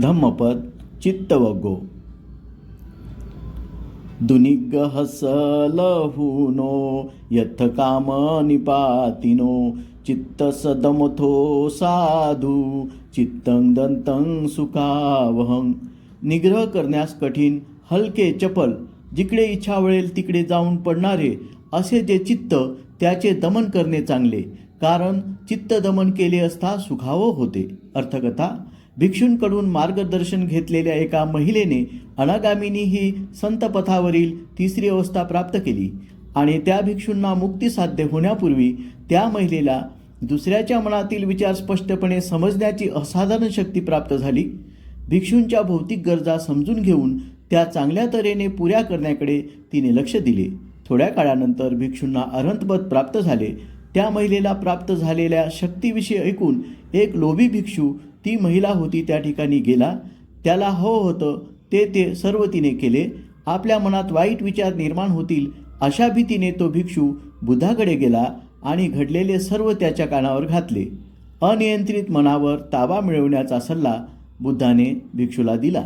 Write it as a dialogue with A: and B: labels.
A: धम्मपद चित्तवगो। दुनिग्ग हसलहुनो यथ काम निपातिनो चित्त सदमथो साधू चित्तं दंतं सुखावहं। निग्रह करण्यास कठीण हलके चपल जिकडे इच्छा वळेल तिकडे जाऊन पडणारे असे जे चित्त त्याचे दमन करणे चांगले कारण चित्त दमन केले असता सुखावं होते. अर्थकथा भिक्षूंकडून मार्गदर्शन घेतलेल्या एका महिलेने अनागामिनी ही संतपथावरील तिसरी अवस्था प्राप्त केली आणि त्या भिक्षूंना मुक्ती साध्य होण्यापूर्वी त्या महिलेला दुसऱ्याच्या मनातील विचार स्पष्टपणे समजण्याची असाधारण शक्ती प्राप्त झाली. भिक्षूंच्या भौतिक गरजा समजून घेऊन त्या चांगल्या तऱ्हेने पुऱ्या करण्याकडे तिने लक्ष दिले. थोड्या काळानंतर भिक्षूंना अरंतपद प्राप्त झाले. त्या महिलेला प्राप्त झालेल्या शक्तीविषयी ऐकून एक लोभी भिक्षू ती महिला होती त्या ठिकाणी गेला. त्याला हो होतं ते ते सर्व तिने केले. आपल्या मनात वाईट विचार निर्माण होतील अशा भीतीने तो भिक्षू बुद्धाकडे गेला आणि घडलेले सर्व त्याच्या कानावर घातले. अनियंत्रित मनावर ताबा मिळवण्याचा सल्ला बुद्धाने भिक्षूला दिला.